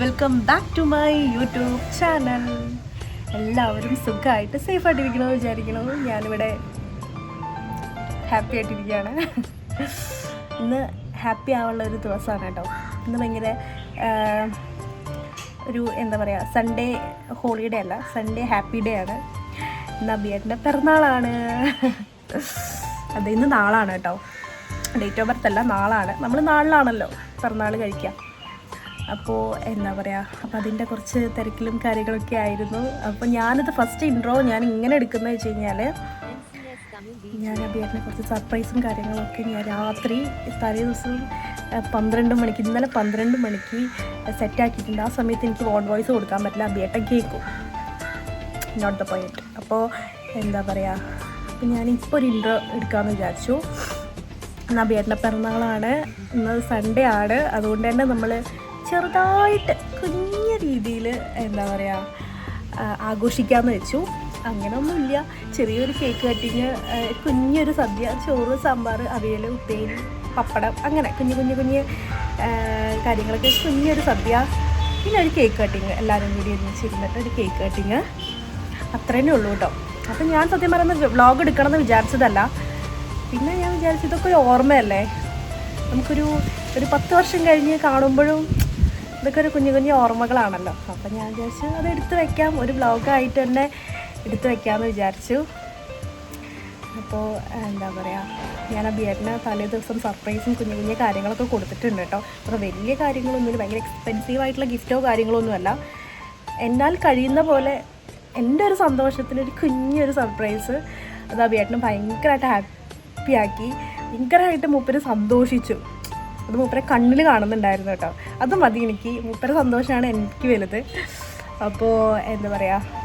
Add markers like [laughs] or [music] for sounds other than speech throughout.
Welcome back to my YouTube channel എല്ലാവരും സുഖമായിട്ട് സേഫായിട്ടിരിക്കണമെന്ന് വിചാരിക്കണു? ഞാനിവിടെ ഹാപ്പി ആയിട്ടിരിക്കുകയാണ്. ഇന്ന് ഹാപ്പി ആവുള്ള ഒരു ദിവസമാണ് കേട്ടോ. ഇന്ന് ഭയങ്കര ഒരു എന്താ പറയുക സൺഡേ ഹോളിഡേ അല്ല സൺഡേ ഹാപ്പി ഡേ ആണ്. ഇന്ന് അബിയേട്ടന്റെ പിറന്നാളാണ്. അത് ഇന്ന് നാളാണ് കേട്ടോ. ഡേറ്റ് ഓഫ് ബർത്ത് അല്ല നാളാണ്. നമ്മൾ നാളിലാണല്ലോ പിറന്നാൾ കഴിക്കുക. അപ്പോൾ എന്താ പറയുക അപ്പോൾ അതിന്റെ കുറച്ച് തിരക്കിലും കാര്യങ്ങളൊക്കെ ആയിരുന്നു. അപ്പോൾ ഞാനത് ഫസ്റ്റ് ഇൻട്രോ ഞാൻ ഇങ്ങനെ എടുക്കുന്നത് വെച്ച് കഴിഞ്ഞാൽ ഞാൻ അബിയേട്ടനെ കുറച്ച് സർപ്രൈസും കാര്യങ്ങളൊക്കെ ഞാൻ രാത്രി തലേ ദിവസം പന്ത്രണ്ട് മണിക്ക് ഇന്നലെ പന്ത്രണ്ട് മണിക്ക് സെറ്റാക്കിയിട്ടുണ്ട് ആ സമയത്ത് എനിക്ക് വോൺ വോയിസ് കൊടുക്കാൻ പറ്റില്ല. അബിയേട്ടൻ കേൾക്കും നോട്ട് ദ പോയിന്റ് അപ്പോൾ എന്താ പറയുക അപ്പോൾ ഞാനിപ്പോൾ ഒരു ഇൻട്രോ എടുക്കാമെന്ന് വിചാരിച്ചു. എന്നാൽ അബിയേട്ടന്റെ പിറന്നാളാണ്. ഇന്ന് സൺഡേ ആണ്. അതുകൊണ്ട് തന്നെ നമ്മൾ ചെറുതായിട്ട് കുഞ്ഞ രീതിയിൽ എന്താ പറയുക ആഘോഷിക്കാമെന്ന് വെച്ചു. അങ്ങനെയൊന്നുമില്ല ചെറിയൊരു കേക്ക് കട്ടിങ് കുഞ്ഞൊരു സദ്യ ചോറ് സാമ്പാർ അവിയൽ ഉപ്പേരി പപ്പടം അങ്ങനെ കുഞ്ഞു കുഞ്ഞു കുഞ്ഞ് കാര്യങ്ങളൊക്കെ കുഞ്ഞൊരു സദ്യ പിന്നെ ഒരു കേക്ക് കട്ടിങ് എല്ലാവരും കൂടി ഒരുമിച്ചിരുന്നിട്ട് ഒരു കേക്ക് കട്ടിങ് അത്രേനേ ഉള്ളൂ കേട്ടോ അപ്പം ഞാൻ സത്യം പറയുന്ന വ്ളോഗ് എടുക്കണമെന്ന് വിചാരിച്ചതല്ല. പിന്നെ ഞാൻ വിചാരിച്ചു ഇതൊക്കെ ഒരു ഓർമ്മയല്ലേ? നമുക്കൊരു ഒരു പത്ത് വർഷം കഴിഞ്ഞ് കാണുമ്പോഴും ഇതൊക്കെ ഒരു കുഞ്ഞു കുഞ്ഞു ഓർമ്മകളാണല്ലോ. അപ്പം ഞാൻ വിചാരിച്ചു അത് എടുത്തു വയ്ക്കാം ഒരു ബ്ലോഗായിട്ട് തന്നെ എടുത്തു വയ്ക്കാമെന്ന് വിചാരിച്ചു. അപ്പോൾ എന്താ പറയുക ഞാൻ ആ ബിയറിന് തലേ ദിവസം സർപ്രൈസും കുഞ്ഞു കുഞ്ഞു കാര്യങ്ങളൊക്കെ കൊടുത്തിട്ടുണ്ട് കേട്ടോ. അപ്പോൾ വലിയ കാര്യങ്ങളൊന്നുമില്ല ഭയങ്കര എക്സ്പെൻസീവ് ആയിട്ടുള്ള ഗിഫ്റ്റോ കാര്യങ്ങളൊന്നുമല്ല എന്നാൽ കഴിയുന്ന പോലെ എന്റെ ഒരു സന്തോഷത്തിന് ഒരു കുഞ്ഞൊരു സർപ്രൈസ്. അത് ആ ബിയേട്ടന് ഭയങ്കരമായിട്ട് ഹാപ്പിയാക്കി ഭയങ്കരമായിട്ട് മൂപ്പര് സന്തോഷിച്ചു. അത് മൂപ്പരെ കണ്ണിൽ കാണുന്നുണ്ടായിരുന്നു കേട്ടോ. അത് മതി എനിക്ക്. മൂപ്പരെ സന്തോഷമാണ് എനിക്ക് വലുത്. അപ്പോൾ എന്താ പറയുക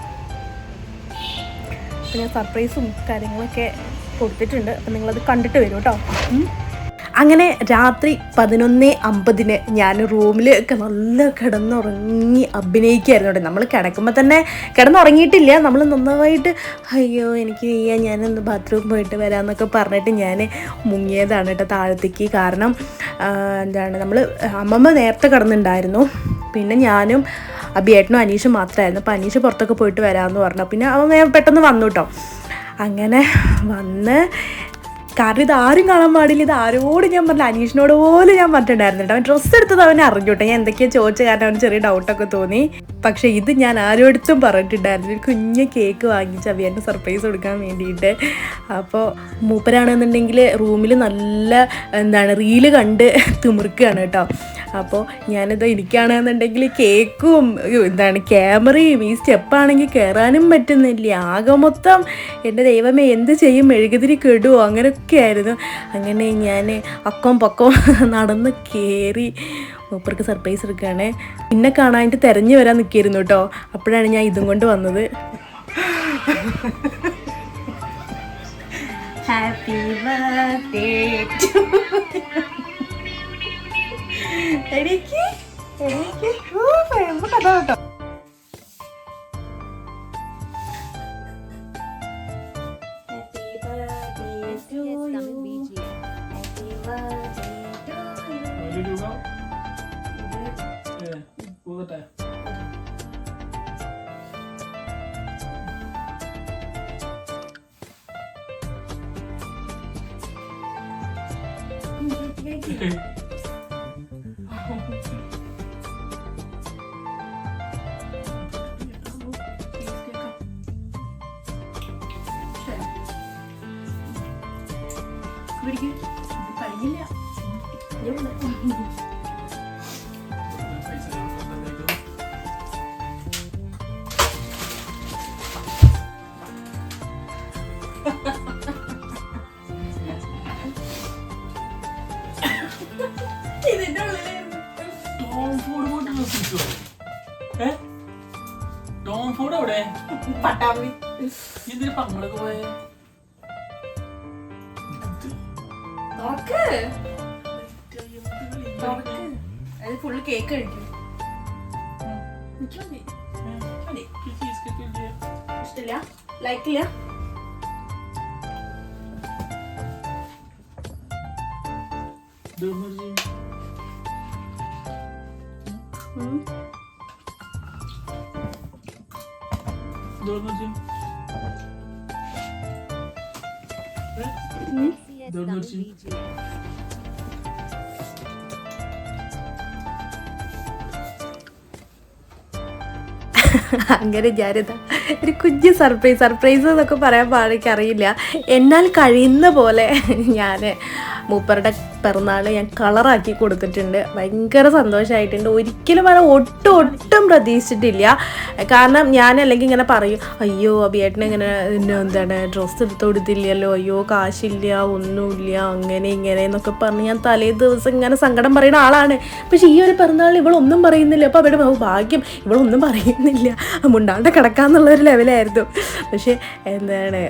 പിന്നെ സർപ്രൈസും കാര്യങ്ങളൊക്കെ കൊടുത്തിട്ടുണ്ട്. അപ്പം നിങ്ങളത് കണ്ടിട്ട് വരും കേട്ടോ. അങ്ങനെ രാത്രി പതിനൊന്ന് അമ്പതിന് ഞാൻ റൂമിൽ നല്ല കിടന്നുറങ്ങി അഭിനയിക്കുകയായിരുന്നു കേട്ടോ. നമ്മൾ കിടക്കുമ്പോൾ തന്നെ കിടന്നുറങ്ങിയിട്ടില്ല. നമ്മൾ നന്നായിട്ട് അയ്യോ എനിക്ക് വയ്യ ഞാനൊന്ന് ബാത്റൂം പോയിട്ട് വരാമെന്നൊക്കെ പറഞ്ഞിട്ട് ഞാൻ മുങ്ങിയതാണ് കേട്ടോ താഴത്തേക്ക്. കാരണം എന്താണ് നമ്മൾ അമ്മമ്മ നേരത്തെ കിടന്നുണ്ടായിരുന്നു. പിന്നെ ഞാനും അബിയേട്ടനും അനീഷും മാത്രമായിരുന്നു. അപ്പോൾ അനീഷ് പുറത്തൊക്കെ പോയിട്ട് വരാമെന്ന് പറഞ്ഞു. പിന്നെ അവൻ പെട്ടെന്ന് വന്നു കേട്ടോ. അങ്ങനെ വന്ന് കാരണം ഇത് ആരും കാണാൻ പാടില്ല. ഇത് ആരോട് ഞാൻ പറഞ്ഞില്ല. അനീഷിനോട് പോലും ഞാൻ പറഞ്ഞിട്ടുണ്ടായിരുന്നു കേട്ടോ അവൻ ഡ്രസ്സ് എടുത്തത് അവനെ അറിഞ്ഞോട്ടെ. ഞാൻ എന്തൊക്കെയാ ചോദിച്ച കാരണം അവന് ചെറിയ ഡൗട്ടൊക്കെ തോന്നി. പക്ഷെ ഇത് ഞാൻ ആരോടത്തും പറഞ്ഞിട്ടുണ്ടായിരുന്നു ഒരു കുഞ്ഞ് കേക്ക് വാങ്ങിച്ച് അവിയന്റെ സർപ്രൈസ് കൊടുക്കാൻ വേണ്ടിയിട്ട്. അപ്പോൾ മൂപ്പരാണെന്നുണ്ടെങ്കിൽ റൂമിൽ നല്ല എന്താണ് റീൽ കണ്ട് തിമിർക്കുകയാണ് കേട്ടോ. അപ്പോൾ ഞാനിത് എനിക്കാണെന്നുണ്ടെങ്കിൽ കേക്കും എന്താണ് ക്യാമറയും ഈ സ്റ്റെപ്പാണെങ്കിൽ കയറാനും പറ്റുന്നില്ല. ആകെ മൊത്തം എന്റെ ദൈവമേ എന്ത് ചെയ്യും? മെഴുകുതിരി കെടുവോ? അങ്ങനെയൊക്കെ ആയിരുന്നു അങ്ങനെ ഞാൻ അക്കം പക്കം [laughs] നടന്ന് കയറി മൂപ്പർക്ക് സർപ്രൈസ് എടുക്കുകയാണ്. പിന്നെ കാണാനായിട്ട് തിരഞ്ഞു വരാൻ നിൽക്കിയിരുന്നു കേട്ടോ. അപ്പോഴാണ് ഞാൻ ഇതും കൊണ്ട് വന്നത്. ഹാപ്പി ബർത്ത്ഡേ എനിക്ക് എനിക്ക് കഥ കേട്ടോ. to yes, you. Tamil BG. You. How did you go? Yeah, go the time. Thank you. Tom Ford എവിടെ പട്ടാമ്പി. എന്തിനു പങ്ങളൊക്കെ പോയെ. അത് ഫുള്ള് കേക്ക് കഴിക്കും? ഇഷ്ടമില്ല ലൈക്കില്ല ഇതൊന്നും [laughs] അങ്ങനെ ഞാനിതാ ഒരു കുഞ്ഞ് സർപ്രൈസ് സർപ്രൈസ് എന്നൊക്കെ പറയാൻ പാടിക്കറിയില്ല എന്നാൽ കഴിയുന്ന പോലെ ഞാൻ മൂപ്പരുടെ പിറന്നാൾ ഞാൻ കളറാക്കി കൊടുത്തിട്ടുണ്ട്. ഭയങ്കര സന്തോഷമായിട്ടുണ്ട് ഒരിക്കലും അത് ഒട്ടും ഒട്ടും പ്രതീക്ഷിച്ചിട്ടില്ല. കാരണം ഞാൻ അല്ലെങ്കിൽ ഇങ്ങനെ പറയും അയ്യോ അഭിയേട്ടന് ഇങ്ങനെ എന്താണ് ഡ്രസ്സ് എടുത്തു കൊടുത്തില്ലല്ലോ. അയ്യോ കാശില്ല ഒന്നുമില്ല അങ്ങനെ ഇങ്ങനെ എന്നൊക്കെ പറഞ്ഞ് ഞാൻ തലേ ദിവസം ഇങ്ങനെ സങ്കടം പറയുന്ന ആളാണ്. പക്ഷേ ഈ ഒരു പിറന്നാൾ ഇവളൊന്നും പറയുന്നില്ല. അപ്പോൾ അവിടെ ഭാഗ്യം ഇവളൊന്നും പറയുന്നില്ല. മുണ്ടാണ്ട് കിടക്കാന്നുള്ളൊരു ലെവലായിരുന്നു. പക്ഷേ എന്താണ്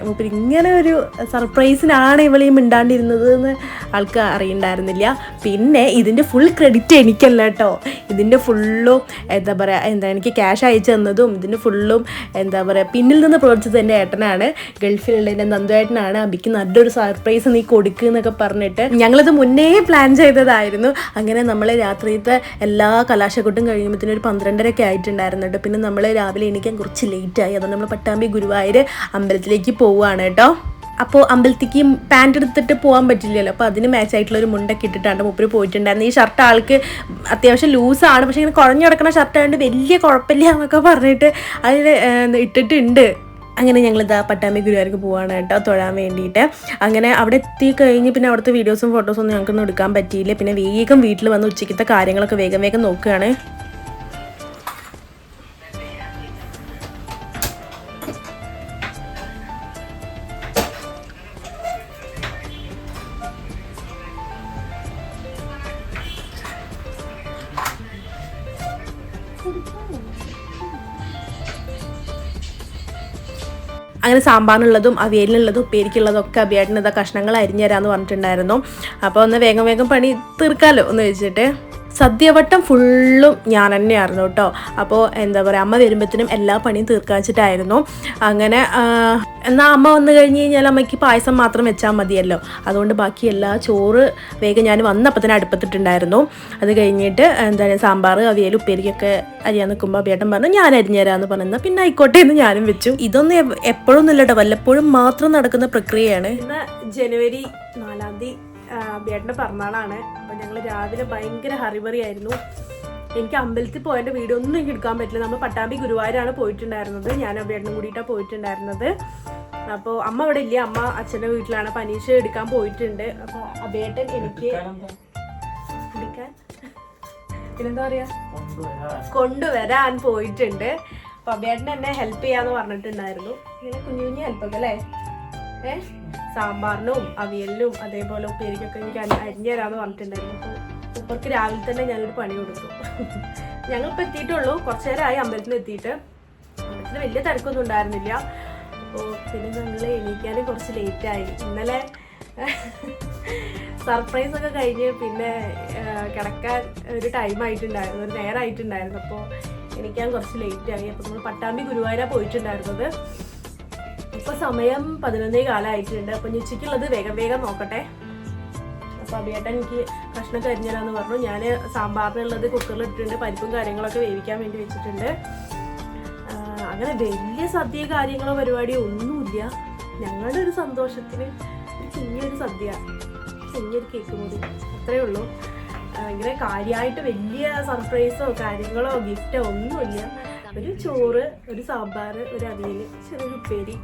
ഇങ്ങനെ ഒരു സർപ്രൈസിനാണ് ഇവളീ മിണ്ടാണ്ടിരുന്നത് എന്ന് ആൾക്ക് അറിയണ്ടായിരുന്നില്ല പിന്നെ ഇതിന്റെ ഫുൾ ക്രെഡിറ്റ് എനിക്കല്ല കേട്ടോ. ഇതിന്റെ ഫുള്ളും എന്താ പറയുക എന്താ എനിക്ക് ക്യാഷ് അയച്ചു തന്നതും ഇതിന്റെ ഫുള്ളും എന്താ പറയുക പിന്നിൽ നിന്ന് പ്രവർത്തിച്ചത് എന്റെ ഏട്ടനാണ്. ഗൾഫിലുള്ള എന്റെ നന്ദുവേട്ടനാണ്. അബിക്ക് നല്ലൊരു സർപ്രൈസ് നീ കൊടുക്കുക എന്നൊക്കെ പറഞ്ഞിട്ട് ഞങ്ങളത് മുന്നേ പ്ലാൻ ചെയ്തതായിരുന്നു. അങ്ങനെ നമ്മൾ രാത്രിയത്തെ എല്ലാ കലാശക്കൊട്ടും കഴിയുമ്പോഴത്തേനും ഒരു പന്ത്രണ്ടരയൊക്കെ ആയിട്ടുണ്ടായിരുന്നു കേട്ടോ പിന്നെ നമ്മൾ രാവിലെ എണീക്കാൻ കുറച്ച് ലേറ്റായി അതുകൊണ്ട് നമ്മൾ പട്ടാമ്പി ഗുരുവായൂർ അമ്പലത്തിലേക്ക് പോവുകയാണ് കേട്ടോ. അപ്പോൾ അമ്പലത്തേക്ക് പാന്റ് എടുത്തിട്ട് പോകാൻ പറ്റില്ലല്ലോ. അപ്പോൾ അതിന് മാച്ച് ആയിട്ടുള്ള ഒരു മുണ്ടൊക്കെ ഇട്ടിട്ടാണ് മുപ്പര് പോയിട്ടുണ്ടായിരുന്നു ഈ ഷർട്ട് ആൾക്ക് അത്യാവശ്യം ലൂസാണ് പക്ഷേ ഇങ്ങനെ കുഴഞ്ഞു കിടക്കുന്ന ഷർട്ട് ആയതുകൊണ്ട് വലിയ കുഴപ്പമില്ല എന്നൊക്കെ പറഞ്ഞിട്ട് അതിൽ ഇട്ടിട്ടുണ്ട്. അങ്ങനെ ഞങ്ങൾ ഞങ്ങളിതാ പട്ടാമ്പി ഗുരുവായൂർക്ക് പോവാണ് കേട്ടോ തൊഴാൻ വേണ്ടിയിട്ട്. അങ്ങനെ അവിടെ എത്തി കഴിഞ്ഞ് പിന്നെ അവിടുത്തെ വീഡിയോസും ഫോട്ടോസും ഒന്നും ഞങ്ങൾക്കൊന്നും എടുക്കാൻ പറ്റിയില്ല. പിന്നെ വേഗം വീട്ടിൽ വന്ന് ഉച്ചയ്ക്കത്തെ കാര്യങ്ങളൊക്കെ വേഗം വേഗം നോക്കുകയാണ്. അങ്ങനെ സാമ്പാറിനുള്ളതും അവിയലിനുള്ളതും ഉപ്പേരിക്കുള്ളതും ഒക്കെ അഭിയാട്ടിന് ഇതാ കഷ്ണങ്ങൾ അരിഞ്ഞു തരാമെന്ന് പറഞ്ഞിട്ടുണ്ടായിരുന്നു. അപ്പോൾ ഒന്ന് വേഗം വേഗം പണി തീർക്കാമല്ലോ എന്ന് വെച്ചിട്ട് സദ്യവട്ടം ഫുള്ളും ഞാൻ തന്നെയായിരുന്നു കേട്ടോ. അപ്പോൾ എന്താ പറയുക അമ്മ വരുമ്പോഴത്തേനും എല്ലാ പണിയും തീർക്കാൻ വെച്ചിട്ടായിരുന്നു. അങ്ങനെ എന്നാൽ അമ്മ വന്നു കഴിഞ്ഞ് കഴിഞ്ഞാൽ അമ്മയ്ക്ക് പായസം മാത്രം വെച്ചാൽ മതിയല്ലോ. അതുകൊണ്ട് ബാക്കി എല്ലാ ചോറ് വേഗം ഞാൻ വന്നപ്പോൾ തന്നെ അടുപ്പത്തിട്ടുണ്ടായിരുന്നു. അത് കഴിഞ്ഞിട്ട് എന്താണ് സാമ്പാർ അവിയൽ ഉപ്പേരിക്കൊക്കെ അരിയാൻ നിൽക്കുമ്പോൾ അഭിയേട്ടൻ പറഞ്ഞു ഞാൻ അരിഞ്ഞുതരാമെന്ന് പറഞ്ഞാൽ പിന്നെ ആയിക്കോട്ടെ എന്ന് ഞാനും വെച്ചു. ഇതൊന്നും എപ്പോഴും ഇല്ലട്ടോ വല്ലപ്പോഴും മാത്രം നടക്കുന്ന പ്രക്രിയയാണ്. ജനുവരി നാലാം തീയതി അഭിയേട്ടന്റെ പിറന്നാളാണ്. ഞങ്ങൾ രാവിലെ ഭയങ്കര ഹറിബറി ആയിരുന്നു എനിക്ക് അമ്പലത്തിൽ പോയതിന്റെ വീഡിയോ ഒന്നും എനിക്ക് എടുക്കാൻ പറ്റില്ല. നമ്മൾ പട്ടാമ്പി ഗുരുവായൂരാണ് പോയിട്ടുണ്ടായിരുന്നത്. ഞാൻ അഭിയേട്ടനും കൂടിയിട്ടാണ് പോയിട്ടുണ്ടായിരുന്നത്. അപ്പോൾ അമ്മ അവിടെ ഇല്ല. അമ്മ അച്ഛന്റെ വീട്ടിലാണ്. പനീഷ എടുക്കാൻ പോയിട്ടുണ്ട്. അപ്പോൾ അബേട്ടൻ എനിക്ക്? എടുക്കാൻ പിന്നെന്താ പറയാ? കൊണ്ടുവരാൻ പോയിട്ടുണ്ട്. അപ്പൊ അബേട്ടൻ എന്നെ ഹെൽപ്പ് ചെയ്യാന്ന് പറഞ്ഞിട്ടുണ്ടായിരുന്നു. ഇങ്ങനെ കുഞ്ഞു കുഞ്ഞു ഹെൽപ്പൊക്കെ അല്ലേ? ഏ? സാമ്പാറിനും അവിയലിനും അതേപോലെ ഉപ്പേരിക്കൊക്കെ എനിക്ക് അരി- അരിഞ്ഞു തരാന്ന് പറഞ്ഞിട്ടുണ്ടായിരുന്നു. അപ്പോൾ ഉപ്പർക്ക് രാവിലെ തന്നെ ഞാനൊരു പണി കൊടുത്തു. ഞങ്ങളിപ്പോൾ എത്തിയിട്ടുള്ളൂ. കുറച്ചു നേരമായി അമ്പലത്തിൽ എത്തിയിട്ട്. അമ്പലത്തിൽ വലിയ തിരക്കൊന്നും ഉണ്ടായിരുന്നില്ല. അപ്പോൾ പിന്നെ ഞങ്ങൾ എണീക്കാനും കുറച്ച് ലേറ്റായി ഇന്നലെ സർപ്രൈസ് ഒക്കെ കഴിഞ്ഞ് പിന്നെ കിടക്കാൻ ഒരു ടൈം ആയിട്ടുണ്ടായിരുന്നു. ഒരു നേരമായിട്ടുണ്ടായിരുന്നു അപ്പോൾ എണീക്കാൻ കുറച്ച് ലേറ്റായി അപ്പോൾ നമ്മൾ പട്ടാമ്പി ഗുരുവായൂരാണ് പോയിട്ടുണ്ടായിരുന്നത്. ഇപ്പോൾ സമയം പതിനൊന്നേ കാലമായിട്ടുണ്ട് അപ്പോൾ അപ്പൊ ഉച്ചയ്ക്കുള്ളത് വേഗം വേഗം നോക്കട്ടെ. അപ്പൊ അഭിയേട്ടൻ എനിക്ക് കഷ്ണം കരിഞ്ഞതാന്ന് പറഞ്ഞു. ഞാൻ സാമ്പാറിനുള്ളത് കുക്കറിൽ ഇട്ടിട്ടുണ്ട്. പരിപ്പും കാര്യങ്ങളൊക്കെ വേവിക്കാൻ വേണ്ടി വെച്ചിട്ടുണ്ട്. അങ്ങനെ വലിയ സദ്യ കാര്യങ്ങളോ പരിപാടിയോ ഒന്നുമില്ല. ഞങ്ങളുടെ ഒരു സന്തോഷത്തിന് ചെറിയൊരു സദ്യ ചെറിയൊരു കേക്ക് കൂടി. അത്രേ ഉള്ളൂ. ഭയങ്കര കാര്യമായിട്ട് വലിയ സർപ്രൈസോ കാര്യങ്ങളോ ഗിഫ്റ്റോ ഒന്നുമില്ല. ഒരു ചോറ് ഒരു സാമ്പാർ ഒരു അവിയൽ ചെറിയൊരു ഉപ്പേരി.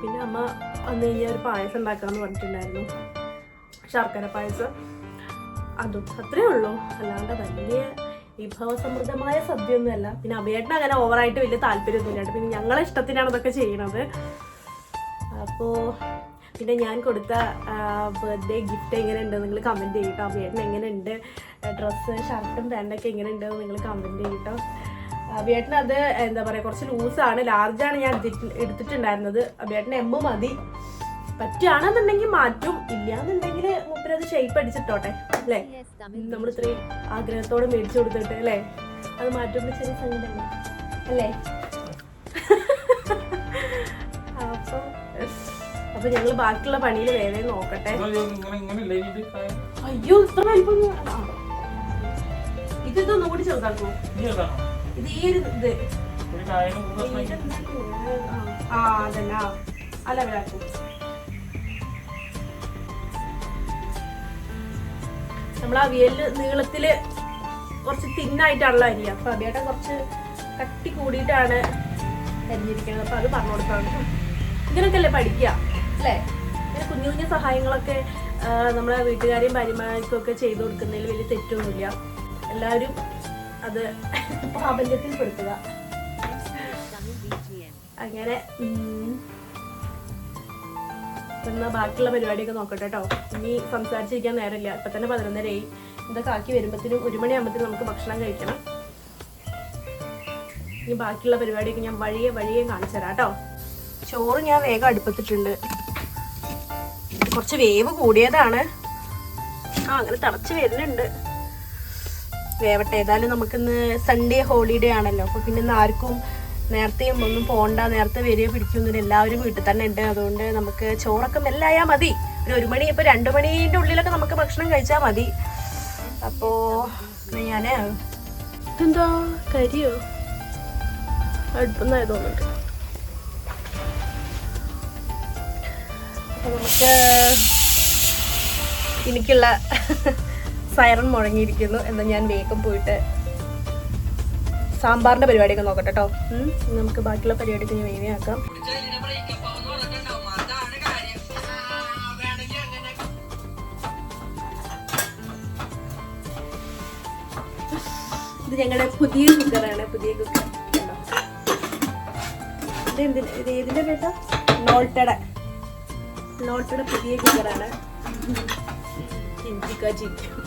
പിന്നെ അമ്മ വന്നു കഴിഞ്ഞാൽ ഒരു പായസം ഉണ്ടാക്കാമെന്ന് പറഞ്ഞിട്ടുണ്ടായിരുന്നു. ശർക്കര പായസം. അതും അത്രേ ഉള്ളൂ. അല്ലാണ്ട് വലിയ വിഭവസമൃദ്ധമായ സദ്യയൊന്നുമല്ല. പിന്നെ അഭയേട്ടൻ അങ്ങനെ ഓവറായിട്ട് വലിയ താല്പര്യമൊന്നുമില്ല. പിന്നെ ഞങ്ങളെ ഇഷ്ടത്തിനാണ് അതൊക്കെ ചെയ്യണത്. അപ്പോൾ പിന്നെ ഞാൻ കൊടുത്ത ബർത്ത്ഡേ ഗിഫ്റ്റ് എങ്ങനെ എങ്ങനെയുണ്ട് നിങ്ങൾ കമന്റ് ചെയ്യട്ടോ അഭിയേട്ടൻ എങ്ങനെയുണ്ട്? ഡ്രസ്സ് ഷർട്ടും പാന്റൊക്കെ എങ്ങനെയുണ്ടെന്ന് നിങ്ങൾ കമന്റ് ചെയ്യട്ടോ അഭിയേട്ടൻ അത് എന്താ പറയുക കുറച്ച് ലൂസ് ആണ് ലാർജ് ആണ് ഞാൻ എടുത്തിട്ട് എടുത്തിട്ടുണ്ടായിരുന്നത്. അഭിയേട്ടന് എമ്മ മതി. പറ്റുകയാണെന്നുണ്ടെങ്കിൽ മാറ്റും. ഇല്ലാന്നുണ്ടെങ്കിൽ മൂപ്പരത് ഷേപ്പ് അടിച്ചിട്ടോട്ടെ അല്ലേ? നമ്മൾ ഇത്രയും ആഗ്രഹത്തോടെ മേടിച്ചു കൊടുത്തിട്ട് അല്ലേ? അത് മാറ്റുമ്പോൾ ചെറിയ സങ്കടമല്ലേ അല്ലേ? അപ്പൊ അപ്പൊ ഞങ്ങൾ ബാക്കിയുള്ള പണിയിൽ വേറെ നോക്കട്ടെ. അയ്യോ ഇത്ര വലിപ്പം ഇത് ഇതൊന്നും കൂടി ചെറുതാക്കൂ? ഇത് ഈ ഒരു ഇത്. ആ അതന്നെ ആ ആ ലെവലാക്കും നമ്മൾ അവിയലിൽ നീളത്തിൽ കുറച്ച് തിന്നായിട്ടാണല്ലോ അരി. അപ്പൊ അവിയേട്ടൻ കുറച്ച് കട്ടി കൂടിയിട്ടാണ് അരിഞ്ഞിരിക്കുന്നത്. അപ്പൊ അത് പറഞ്ഞു കൊടുക്കാണ് ഇങ്ങനൊക്കെ അല്ലേ പഠിക്കുക അല്ലേ? ഇങ്ങനെ കുഞ്ഞു കുഞ്ഞു സഹായങ്ങളൊക്കെ നമ്മളെ വീട്ടുകാരെയും ഭാര്യമാർക്കും ഒക്കെ ചെയ്തു കൊടുക്കുന്നതിൽ വലിയ തെറ്റൊന്നുമില്ല. എല്ലാവരും അത് പ്രാബല്യത്തിൽ പെടുത്തുക. അങ്ങനെ എന്നാ ബാക്കിയുള്ള പരിപാടിയൊക്കെ നോക്കട്ടെ കേട്ടോ ഇനി സംസാരിച്ചിരിക്കാൻ നേരമില്ല. ഇപ്പൊ തന്നെ പതിനൊന്നരയായി. ഇതൊക്കെ ആക്കി വരുമ്പത്തിനും ഒരു മണിയാകുമ്പത്തിനും നമുക്ക് ഭക്ഷണം കഴിക്കണം. ഇനി ബാക്കിയുള്ള പരിപാടിയൊക്കെ ഞാൻ വഴിയെ വഴിയെ കാണിച്ചു തരാം കേട്ടോ ചോറ് ഞാൻ വേഗം അടുപ്പത്തിട്ടുണ്ട്. കുറച്ച് വേവ് കൂടിയതാണ്. ആ അങ്ങനെ തിളച്ച് വരുന്നുണ്ട്. വേവട്ടെ ഏതായാലും നമുക്കിന്ന് സൺഡേ ഹോളിഡേ ആണല്ലോ. അപ്പൊ പിന്നെ ഇന്ന് ആർക്കും നേരത്തെയും ഒന്നും പോണ്ട നേരത്തെ വരിക പിടിക്കുന്നില്ല എല്ലാവരും വീട്ടിൽ തന്നെ ഉണ്ട്. അതുകൊണ്ട് നമുക്ക് ചോറൊക്കെ മെല്ലായാൽ മതി. ഒരു ഒരു മണി ഇപ്പൊ രണ്ടു മണീന്റെ ഉള്ളിലൊക്കെ നമുക്ക് ഭക്ഷണം കഴിച്ചാൽ മതി. അപ്പോ ഞാൻ ഇതെന്താ? കരിയോ? അടുപ്പുന്നായി തോന്നുന്നുണ്ട്. അപ്പോൾ നമുക്ക് എനിക്കുള്ള സൈറൺ മുഴങ്ങിയിരിക്കുന്നു എന്ന് ഞാൻ വേഗം പോയിട്ട് സാമ്പാറിന്റെ പരിപാടിയൊക്കെ നോക്കട്ടെ കേട്ടോ നമുക്ക് ബാക്കിയുള്ള പരിപാടിക്ക് ഞാൻ വേഗമാക്കാം ഇത് ഞങ്ങളുടെ പുതിയ കുക്കറാണ് പുതിയ കുക്കർ. ഇത് എന്തിന്? പേട്ടാ നോൾട്ടയുടെ. പുതിയ കുക്കറാണ്. ചിന്തിക്കാ അപ്പൊ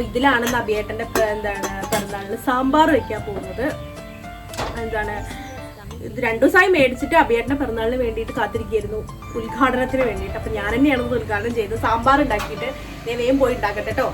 ഇതിലാണ് നബിയേട്ടന്റെ എന്താണ് പിറന്നാളിന് സാമ്പാർ വെക്കാൻ പോകുന്നത്. എന്താണ് ഇത് രണ്ടു ദിവസമായി മേടിച്ചിട്ട് അബിയേട്ടന്റെ പിറന്നാളിന് വേണ്ടിയിട്ട് കാത്തിരിക്കുകയായിരുന്നു. ഉദ്ഘാടനത്തിന് വേണ്ടിയിട്ട്. അപ്പൊ ഞാൻ തന്നെയാണ് ഉദ്ഘാടനം ചെയ്ത് സാമ്പാർ ഉണ്ടാക്കിയിട്ട് ഞാൻ വേഗം പോയി ഉണ്ടാക്കട്ടെ കേട്ടോ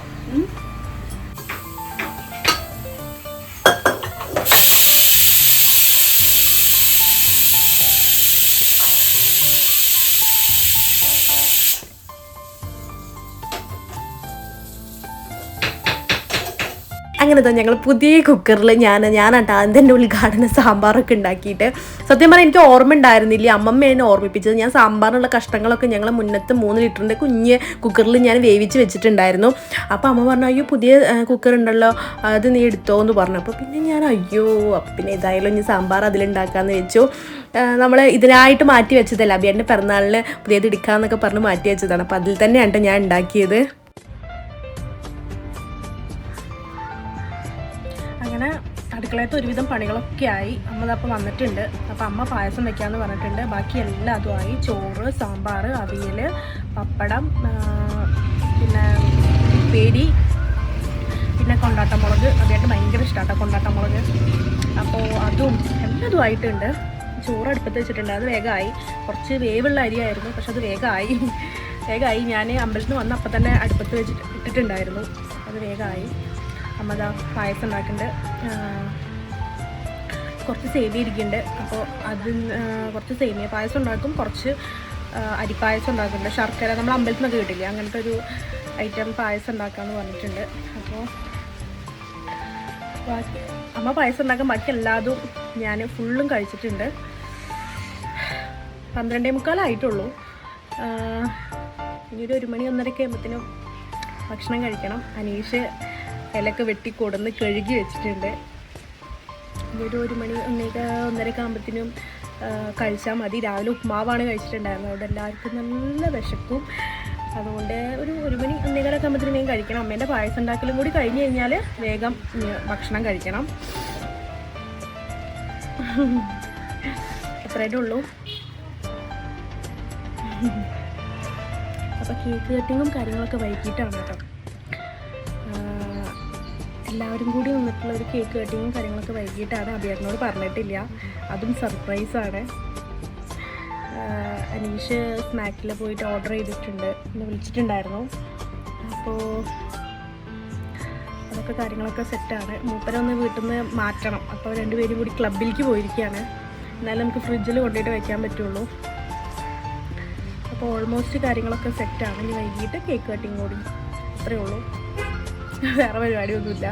അങ്ങനെ തന്നെ ഞങ്ങൾ പുതിയ കുക്കറിൽ ഞാൻ ഞാനാട്ടോ അതിന്റെ ഉദ്ഘാടന സാമ്പാറൊക്കെ ഉണ്ടാക്കിയിട്ട്. സത്യം പറഞ്ഞാൽ എനിക്ക് ഓർമ്മ ഉണ്ടായിരുന്നില്ല. അമ്മമ്മ എന്നെ ഓർമ്മിപ്പിച്ചത്. ഞാൻ സാമ്പാറിനുള്ള കഷ്ണങ്ങളൊക്കെ ഞങ്ങൾ മുന്നത്തെ മൂന്ന് ലിറ്ററിന്റെ കുഞ്ഞ് കുക്കറിൽ ഞാൻ വേവിച്ച് വെച്ചിട്ടുണ്ടായിരുന്നു. അപ്പോൾ അമ്മ പറഞ്ഞു അയ്യോ പുതിയ കുക്കർ ഉണ്ടല്ലോ. അത് നീ എടുത്തോ എന്ന് പറഞ്ഞു. അപ്പോൾ പിന്നെ ഞാൻ അയ്യോ പിന്നെ ഏതായാലും ഇനി സാമ്പാർ അതിലുണ്ടാക്കാമെന്ന് വെച്ചു. നമ്മൾ ഇതിനായിട്ട് മാറ്റി വെച്ചതല്ല അബിയാന്റെ പിറന്നാളിന് പുതിയത് എടുക്കാമെന്നൊക്കെ പറഞ്ഞ് മാറ്റി വെച്ചതാണ്. അപ്പോൾ അതിൽ തന്നെയാണ് ഞാൻ ഉണ്ടാക്കിയത്. അടുക്കളയത്ത് ഒരുവിധം പണികളൊക്കെ ആയി. അമ്മ അപ്പം വന്നിട്ടുണ്ട്. അപ്പം അമ്മ പായസം വെക്കാമെന്ന് പറഞ്ഞിട്ടുണ്ട്. ബാക്കി എല്ലാം അതുമായി ചോറ് സാമ്പാർ അവിയൽ പപ്പടം പിന്നെ പേടി പിന്നെ കൊണ്ടാട്ടമുളക് അതായിട്ട് ഭയങ്കര ഇഷ്ടമാട്ടോ കൊണ്ടാട്ടമുളക് അപ്പോൾ അതും എല്ലാതും ആയിട്ടുണ്ട് ചോറ് അടുപ്പത്ത് വെച്ചിട്ടുണ്ട്. അത് വേഗമായി കുറച്ച് വേവുള്ള അരിയായിരുന്നു പക്ഷെ അത് വേഗമായി വേഗമായി ഞാൻ അമ്പലത്തിൽ നിന്ന് വന്ന് അപ്പം തന്നെ അടുപ്പത്ത് വെച്ചിട്ട് ഇട്ടിട്ടുണ്ടായിരുന്നു. അത് വേഗമായി അമ്മ ദാ പായസം ഉണ്ടാക്കുന്നുണ്ട്. കുറച്ച് സേമിയ ഇരിക്കുന്നുണ്ട്. അപ്പോൾ അത് കുറച്ച് സേമിയ പായസം ഉണ്ടാക്കും കുറച്ച് അരിപ്പായസം ഉണ്ടാക്കുന്നുണ്ട്. ശർക്കര നമ്മൾ അമ്പലത്തിൽ നിന്നൊക്കെ കിട്ടില്ലേ? അങ്ങനത്തെ ഒരു ഐറ്റം പായസം ഉണ്ടാക്കാമെന്ന് പറഞ്ഞിട്ടുണ്ട്. അപ്പോൾ അമ്മ പായസം ഉണ്ടാക്കാൻ ബാക്കി എല്ലാതും ഞാൻ ഫുള്ളും കഴിച്ചിട്ടുണ്ട്. പന്ത്രണ്ടേ മുക്കാലായിട്ടുള്ളൂ ഇനിയൊരു ഇനി ഒരു ഒരു മണി ഒന്നരയൊക്കെ ആകുമ്പോഴത്തേനും ഭക്ഷണം കഴിക്കണം. അനീഷ് ഇലയൊക്കെ വെട്ടി കൊടുന്ന് കഴുകി വെച്ചിട്ടുണ്ട്. ഇനി ഒരു മണി ഒന്നേക ഒന്നരക്ക് ആകുമ്പോഴത്തേനും കഴിച്ചാൽ മതി. രാവിലെ ഉപ്മാവാണ് കഴിച്ചിട്ടുണ്ടായിരുന്നത്. അതുകൊണ്ട് എല്ലാവർക്കും നല്ല വിശക്കും. അതുകൊണ്ട് ഒരു ഒരു മണി ഒന്നേകാലൊക്കെ ആകുമ്പോഴത്തേനും വേഗം കഴിക്കണം. അമ്മേന്റെ പായസം ഉണ്ടാക്കലും കൂടി കഴിഞ്ഞ് കഴിഞ്ഞാൽ വേഗം ഭക്ഷണം കഴിക്കണം. അത്രയേ ഉള്ളൂ. അപ്പോൾ കേക്ക് കട്ടിങ്ങും കാര്യങ്ങളൊക്കെ വൈകിട്ടാണ് കേട്ടോ. എല്ലാവരും കൂടി വന്നിട്ടുള്ള ഒരു കേക്ക് കട്ടിങ്ങും കാര്യങ്ങളൊക്കെ വൈകിട്ടാണ് അഭിയേട്ടനോട് പറഞ്ഞിട്ടില്ല. അതും സർപ്രൈസാണ് അനീഷ് സ്നാക്കിൽ പോയിട്ട് ഓർഡർ ചെയ്തിട്ടുണ്ട്. എന്നെ വിളിച്ചിട്ടുണ്ടായിരുന്നു. അപ്പോൾ അതൊക്കെ കാര്യങ്ങളൊക്കെ സെറ്റാണ് മൂപ്പരൊന്ന് വീട്ടിൽ നിന്ന് മാറ്റണം. അപ്പോൾ രണ്ടുപേരും കൂടി ക്ലബിലേക്ക് പോയിരിക്കുകയാണ്. എന്നാലും നമുക്ക് ഫ്രിഡ്ജിൽ കൊണ്ടുപോയിട്ട് വയ്ക്കാൻ പറ്റുള്ളൂ. അപ്പോൾ ഓൾമോസ്റ്റ് കാര്യങ്ങളൊക്കെ സെറ്റാണ് ഇനി വൈകിട്ട് കേക്ക് കട്ടിങ് കൂടി. അത്രയേ ഉള്ളൂ. [laughs] വേറെ പരിപാടിയൊന്നുമില്ല.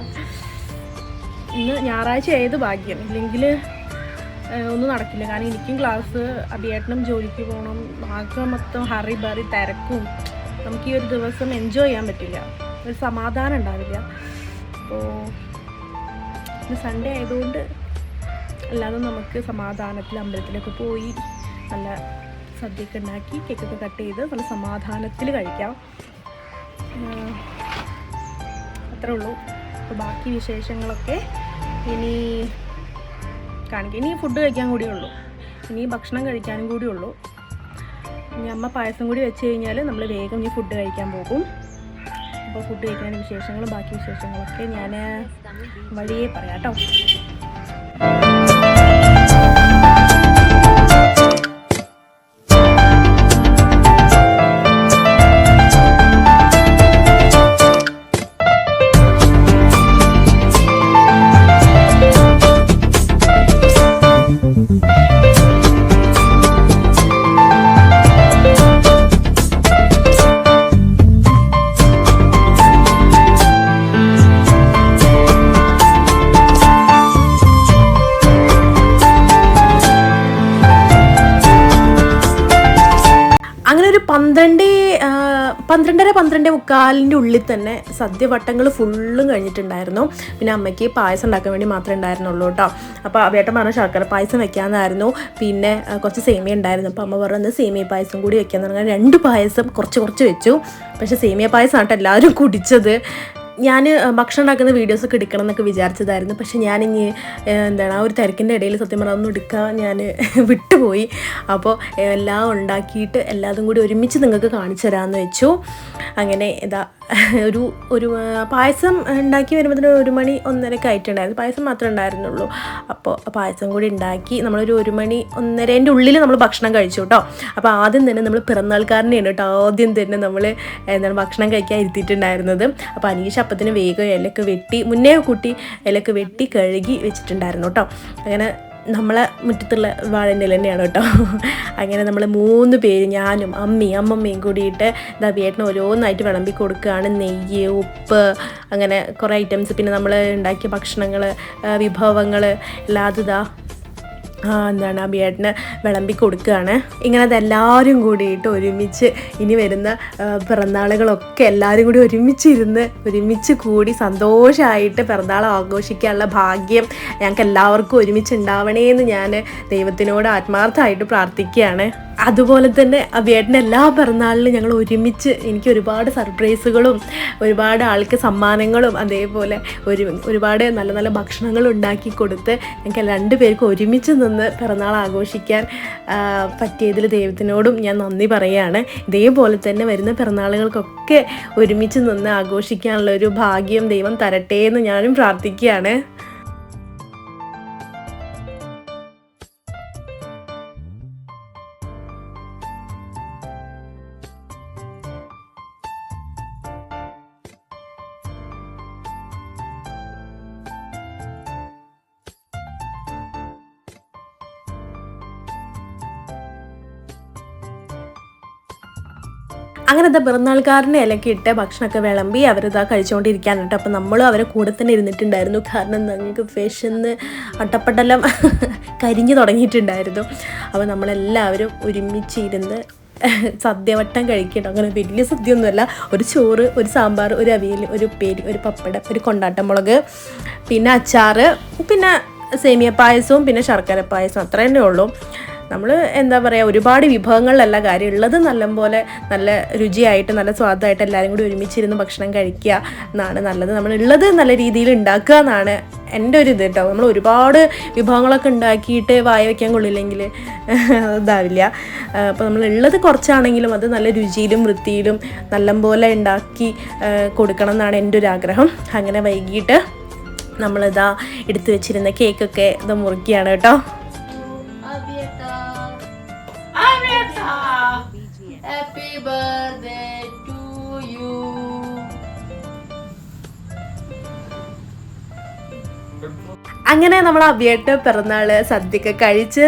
ഇന്ന് ഞായറാഴ്ച ആയത് ഭാഗ്യം. ഇല്ലെങ്കിൽ ഒന്നും നടക്കില്ല. കാരണം എനിക്കും ക്ലാസ് അഭിയേട്ടനും ജോലിക്ക് പോകണം. ആകെ മൊത്തം ഹറി ബറി തിരക്കും. നമുക്ക് ഈ ഒരു ദിവസം എൻജോയ് ചെയ്യാൻ പറ്റില്ല. ഒരു സമാധാനം ഉണ്ടാവില്ല. അപ്പോൾ ഇന്ന് സൺഡേ ആയതുകൊണ്ട് അല്ലാതെ നമുക്ക് സമാധാനത്തിൽ അമ്പലത്തിലൊക്കെ പോയി നല്ല സദ്യയൊക്കെ ഉണ്ടാക്കി കേക്കൊക്കെ കട്ട് ചെയ്ത് നല്ല സമാധാനത്തിൽ കഴിക്കാം. അത്രേ ഉള്ളൂ. അപ്പോൾ ബാക്കി വിശേഷങ്ങളൊക്കെ ഇനി കാണിക്കാം. ഇനി ഫുഡ് കഴിക്കാൻ കൂടിയേ ഉള്ളൂ. ഇനി ഭക്ഷണം കഴിക്കാനും കൂടി ഉള്ളൂ. ഇനി അമ്മ പായസം കൂടി വെച്ച് കഴിഞ്ഞാൽ നമ്മൾ വേഗം ഇനി ഫുഡ് കഴിക്കാൻ പോകും. അപ്പോൾ ഫുഡ് കഴിക്കാൻ വിശേഷങ്ങളും ബാക്കി വിശേഷങ്ങളൊക്കെ ഞാൻ വഴിയേ പറയാം കേട്ടോ. അങ്ങനെ ഒരു പന്ത്രണ്ട് പന്ത്രണ്ടര പന്ത്രണ്ട് മുക്കാലിന്റെ ഉള്ളിൽ തന്നെ സദ്യവട്ടങ്ങൾ ഫുള്ളും കഴിഞ്ഞിട്ടുണ്ടായിരുന്നു. പിന്നെ അമ്മയ്ക്ക് പായസം ഉണ്ടാക്കാൻ വേണ്ടി മാത്രമേ ഉണ്ടായിരുന്നുള്ളൂ കേട്ടോ. അപ്പോൾ അവേട്ടൻ പറഞ്ഞ ശർക്കര പായസം വെക്കാമെന്നായിരുന്നു പിന്നെ കുറച്ച് സേമിയ ഉണ്ടായിരുന്നു. അപ്പോൾ അമ്മ പറഞ്ഞത് സേമിയ പായസം കൂടി വെക്കാമെന്ന് പറഞ്ഞാൽ രണ്ട് പായസം കുറച്ച് കുറച്ച് വെച്ചു. പക്ഷേ സേമിയ പായസം ആട്ടോ എല്ലാവരും കുടിച്ചത്. ഞാൻ ഭക്ഷണം ഉണ്ടാക്കുന്ന വീഡിയോസൊക്കെ എടുക്കണം എന്നൊക്കെ വിചാരിച്ചതായിരുന്നു. പക്ഷെ ഞാൻ ഇനി എന്താണ് ആ ഒരു തിരക്കിന്റെ ഇടയിൽ സത്യം പറഞ്ഞാൽ ഒന്നും എടുക്കാൻ ഞാൻ [laughs] വിട്ടുപോയി. അപ്പോൾ എല്ലാം ഉണ്ടാക്കിയിട്ട് എല്ലാതും കൂടി ഒരുമിച്ച് നിങ്ങൾക്ക് കാണിച്ചു തരാമെന്ന് വെച്ചു. അങ്ങനെ ഇതാ ഒരു ഒരു പായസം ഉണ്ടാക്കി വരുമ്പോഴത്തേന് ഒരു മണി ഒന്നരക്ക് ആയിട്ടുണ്ടായിരുന്നു. പായസം മാത്രമേ ഉണ്ടായിരുന്നുള്ളൂ. അപ്പോൾ പായസം കൂടി ഉണ്ടാക്കി നമ്മളൊരു ഒരു മണി ഒന്നരേന്റെ ഉള്ളിൽ നമ്മൾ ഭക്ഷണം കഴിച്ചു കേട്ടോ. അപ്പോൾ ആദ്യം തന്നെ നമ്മൾ പിറന്നാൾക്കാരനെയാണ് കേട്ടോ ആദ്യം തന്നെ നമ്മൾ എന്താണ് ഭക്ഷണം കഴിക്കാൻ ഇരുത്തിയിട്ടുണ്ടായിരുന്നത്. അപ്പോൾ അനീഷ് അപ്പത്തിന് വേഗം ഇലക്ക് വെട്ടി മുന്നേ കൂട്ടി ഇലക്ക് വെട്ടി കഴുകി വെച്ചിട്ടുണ്ടായിരുന്നു കേട്ടോ. അങ്ങനെ നമ്മളെ മുറ്റത്തുള്ള വാഴന്റെ തന്നെയാണ് കേട്ടോ. അങ്ങനെ നമ്മൾ മൂന്ന് പേര് ഞാനും അമ്മയും അമ്മമ്മയും കൂടിയിട്ട് ഇതാ വീട്ടിന് ഓരോന്നായിട്ട് വിളമ്പി കൊടുക്കുകയാണ്. നെയ്യ് ഉപ്പ് അങ്ങനെ കുറേ ഐറ്റംസ് പിന്നെ നമ്മൾ ഉണ്ടാക്കിയ ഭക്ഷണങ്ങൾ വിഭവങ്ങൾ എല്ലാം എന്താണ് അഭിയേട്ടന് വിളമ്പി കൊടുക്കുകയാണ്. ഇങ്ങനെ അതെല്ലാവരും കൂടിയിട്ട് ഒരുമിച്ച് ഇനി വരുന്ന പിറന്നാളുകളൊക്കെ എല്ലാവരും കൂടി ഒരുമിച്ചിരുന്ന് ഒരുമിച്ച് കൂടി സന്തോഷമായിട്ട് പിറന്നാൾ ആഘോഷിക്കാനുള്ള ഭാഗ്യം ഞങ്ങൾക്ക് എല്ലാവർക്കും ഒരുമിച്ച് ഉണ്ടാവണേ എന്ന് ഞാൻ ദൈവത്തിനോട് ആത്മാർത്ഥമായിട്ട് പ്രാർത്ഥിക്കുകയാണ്. അതുപോലെ തന്നെ അബിയേട്ടന്റെ എല്ലാ പിറന്നാളിലും ഞങ്ങൾ ഒരുമിച്ച് എനിക്ക് ഒരുപാട് സർപ്രൈസുകളും ഒരുപാട് ആൾക്ക് സമ്മാനങ്ങളും അതേപോലെ ഒരു ഒരുപാട് നല്ല നല്ല ഭക്ഷണങ്ങൾ ഉണ്ടാക്കി കൊടുത്ത് ഞങ്ങൾക്ക് രണ്ടുപേർക്കും ഒരുമിച്ച് നിന്ന് പിറന്നാൾ ആഘോഷിക്കാൻ പറ്റിയതിൽ ദൈവത്തിനോടും ഞാൻ നന്ദി പറയുകയാണ്. ഇതേപോലെ തന്നെ വരുന്ന പിറന്നാളുകൾക്കൊക്കെ ഒരുമിച്ച് നിന്ന് ആഘോഷിക്കാനുള്ള ഒരു ഭാഗ്യം ദൈവം തരട്ടെ എന്ന് ഞാനും പ്രാർത്ഥിക്കുകയാണ്. ഇതാ പിറന്നാൾക്കാരനെ ഇലക്കി ഇട്ട് ഭക്ഷണമൊക്കെ വിളമ്പി അവരിതാ കഴിച്ചുകൊണ്ടിരിക്കാണ് കേട്ടോ അപ്പം നമ്മളും അവരെ കൂടെ തന്നെ ഇരുന്നിട്ടുണ്ടായിരുന്നു. കാരണം ഞങ്ങൾക്ക് വിശന്ന് അട്ടപ്പട്ടെല്ലാം കരിഞ്ഞു തുടങ്ങിയിട്ടുണ്ടായിരുന്നു. അപ്പോൾ നമ്മളെല്ലാവരും ഒരുമിച്ചിരുന്ന് സദ്യവട്ടം കഴിക്കട്ടോ അങ്ങനെ വലിയ സദ്യയൊന്നുമല്ല. ഒരു ചോറ് ഒരു സാമ്പാർ ഒരു അവിയൽ ഒരു ഉപ്പേരി ഒരു പപ്പടം ഒരു കൊണ്ടാട്ടമുളക് പിന്നെ അച്ചാറ് പിന്നെ സേമിയ പായസവും പിന്നെ ശർക്കര പായസവും അത്ര തന്നെ ഉള്ളൂ. നമ്മൾ എന്താ പറയുക ഒരുപാട് വിഭവങ്ങളിലല്ല കാര്യം. ഉള്ളത് നല്ലപോലെ നല്ല രുചിയായിട്ട് നല്ല സ്വാദമായിട്ട് എല്ലാവരും കൂടി ഒരുമിച്ചിരുന്ന് ഭക്ഷണം കഴിക്കുക എന്നാണ് നല്ലത്. നമ്മൾ ഉള്ളത് നല്ല രീതിയിൽ ഉണ്ടാക്കുക എന്നാണ് എന്റെ ഒരു ഇത് കേട്ടോ. നമ്മൾ ഒരുപാട് വിഭവങ്ങളൊക്കെ ഉണ്ടാക്കിയിട്ട് വായ വയ്ക്കാൻ കൊള്ളില്ലെങ്കിൽ [laughs] ഇതാവില്ല അപ്പോൾ നമ്മൾ ഉള്ളത് കുറച്ചാണെങ്കിലും അത് നല്ല രുചിയിലും വൃത്തിയിലും നല്ലപോലെ ഉണ്ടാക്കി കൊടുക്കണം എന്നാണ് എന്റെ ഒരു ആഗ്രഹം. അങ്ങനെ വൈകിട്ട് നമ്മളിതാ എടുത്തു വെച്ചിരുന്ന കേക്കൊക്കെ ഇത് മുറുക്കിയാണ് കേട്ടോ. Birthday to you. അങ്ങനെ നമ്മൾ അഭിയായിട്ട് പിറന്നാൾ സദ്യയൊക്കെ കഴിച്ച്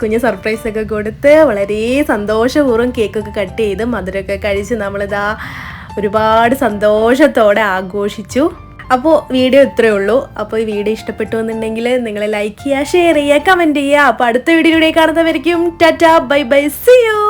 കുഞ്ഞ് സർപ്രൈസൊക്കെ കൊടുത്ത് വളരെ സന്തോഷപൂർവം കേക്കൊക്കെ കട്ട് ചെയ്ത് മധുരമൊക്കെ കഴിച്ച് നമ്മളിതാ ഒരുപാട് സന്തോഷത്തോടെ ആഘോഷിച്ചു. അപ്പോൾ വീഡിയോ ഇത്രയേ ഉള്ളൂ. അപ്പോൾ ഈ വീഡിയോ ഇഷ്ടപ്പെട്ടു എന്നുണ്ടെങ്കിൽ നിങ്ങൾ ലൈക്ക് ചെയ്യുക ഷെയർ ചെയ്യുക കമന്റ് ചെയ്യുക. അപ്പോൾ അടുത്ത വീഡിയോയിലൂടെ കാണുന്നവരിക്കും tata bye bye see you